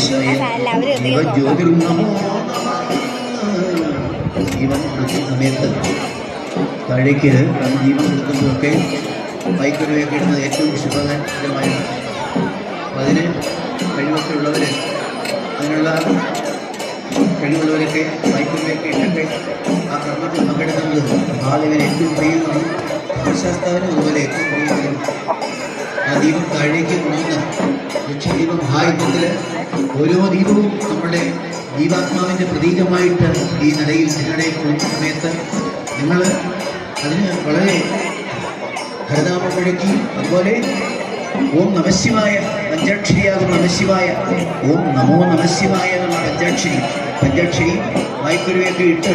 നോക്കാം. ശിവജ്യോതിർനമോ ജീവൻ കൊടുക്കുന്ന സമയത്ത് താഴേക്ക് ജീവൻ കൊടുക്കുമ്പോഴൊക്കെ ബൈക്കൊരുവയൊക്കെ ഇടുന്നത് ഏറ്റവും ശുഭകരമായിരുന്നു അപ്പോൾ അതിന് കഴിവൊക്കെ ഉള്ളവർ അതിനുള്ള കഴിവുള്ളവരൊക്കെ ബൈക്കൊരുവയൊക്കെ ഇട്ടൊക്കെ ആ കർമ്മത്തിൽ പങ്കെടുക്കുന്നത് മഹാദേവൻ ഏറ്റവും പ്രിയമാണ്. ധർമ്മശാസ്താവിനും അതുപോലെ ഏറ്റവും പ്രിയമാണ്. ആ ദീപം താഴേക്ക് കൊണ്ടുവന്ന് ലക്ഷദീപം മഹായുദ്ധത്തിൽ ഓരോ ദീപവും നമ്മുടെ ജീവാത്മാവിന്റെ പ്രതീകമായിട്ട് ഈ നടയിൽ നിങ്ങളുടെ പോകുന്ന സമയത്ത് നിങ്ങൾ അതിന് വളരെ ഹരിതാപം മുഴക്കി അതുപോലെ ഓം നമശിവായ പഞ്ചാക്ഷരിയാകും നമശിവായ ഓം നമോ നമശിവായ എന്നുള്ള പഞ്ചാക്ഷരി പഞ്ചാക്ഷരി വായ്ക്കുരുവയൊക്കെ ഇട്ട്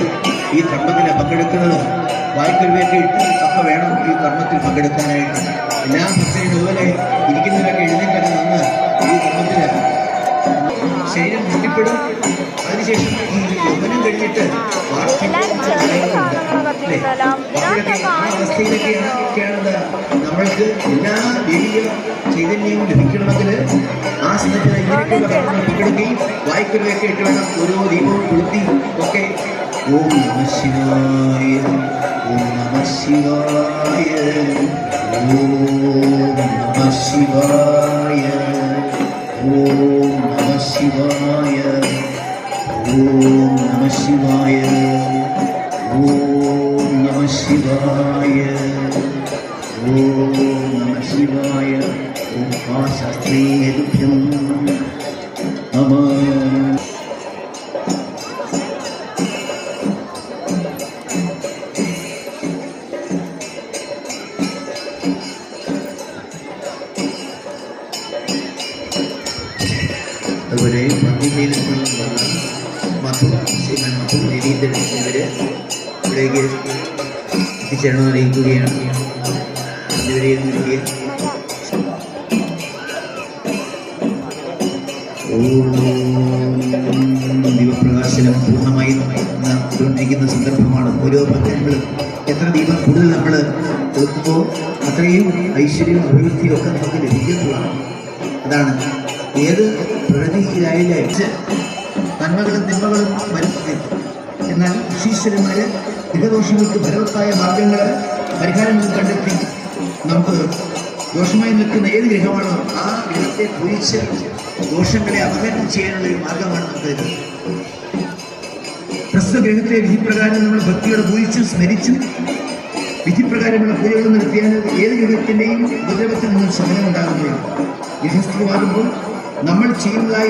ഈ കർമ്മത്തിൽ പങ്കെടുക്കുന്നത് വായ്ക്കുരുവയൊക്കെ ഇട്ട് അപ്പ വേണം ഈ കർമ്മത്തിൽ പങ്കെടുക്കാനായിട്ട്. എല്ലാ ഭക്തരും ഇതുപോലെ ഇരിക്കുന്നവരൊക്കെ മുട്ടിപ്പെടും അതിനുശേഷം ഈ യൗവനം കഴിഞ്ഞിട്ട് അവസ്ഥയിലൊക്കെയാണ് നമ്മൾക്ക് എല്ലാ ദേവീയ ചൈതന്യവും ലഭിക്കണമെങ്കിൽ ആ സമയത്ത് ഇങ്ങനെയൊക്കെയുള്ള ഇട്ട് വേണം ഓരോ ദീപവും കൊളുത്തി ഒക്കെ. ഓം നമ ശിവായ ഓം നമ ശിവായ ഓം നമ ശിവായ ഓം നമ ശിവായ ഓം നമ ശിവായ ഓം നമ ശിവായ ഓം ശാസ്ത്രീയഭ്യം അതുപോലെ മധുമയിൽ നിന്നുള്ള മധു ശ്രീമൻ മധു രവീന്ദ്രൻ എന്നിവർ ഇവിടേക്ക് എത്തിച്ചേരണമെന്ന് അറിയിക്കുകയാണ്. എന്നിവരെ നൽകിയ ദീപപ്രകാശനം പൂർണമായും നടന്നുകൊണ്ടിരിക്കുന്ന സന്ദർഭമാണ് ഓരോ ഭക്തങ്ങളും എത്ര ദീപം കൂടുതൽ നമ്മൾ കൊടുക്കുമ്പോൾ അത്രയും ഐശ്വര്യവും അഭിവൃദ്ധിയും ഒക്കെ നമുക്ക് ലഭിക്കുന്നതാണ്. അതാണ്. ഏത് പ്രകൃതിയിലായാലും നന്മകളും തിന്മകളും വരുത്തുന്നത് എന്നാൽ ഈശ്വരന്മാര് ഗൃഹദോഷങ്ങൾക്ക് ഫലവത്തായ മാർഗങ്ങൾ പരിഹാരങ്ങൾ കണ്ടെത്തി. നമുക്ക് ദോഷമായി നിൽക്കുന്ന ഏത് ഗ്രഹമാണോ ആ ഗ്രഹത്തെ പൂജിച്ച് ദോഷങ്ങളെ അപകടം ചെയ്യാനുള്ള ഒരു മാർഗമാണ് നമുക്ക് പ്രസ്തുത ഗ്രഹത്തിലെ വിധിപ്രകാരം നമ്മൾ ഭക്തിയോടെ പൂജിച്ചും സ്മരിച്ചും വിധിപ്രകാരമുള്ള പൂജകൾ നടത്തിയാൽ ഏത് ഗ്രഹത്തിന്റെയും ഉപദ്രവത്തിൽ നിന്നും ശമനം ഉണ്ടാകുന്നതാണ് ഗൃഹസ്ഥമാകുമ്പോൾ നമ്മൾ ചെയ്യുന്നതായി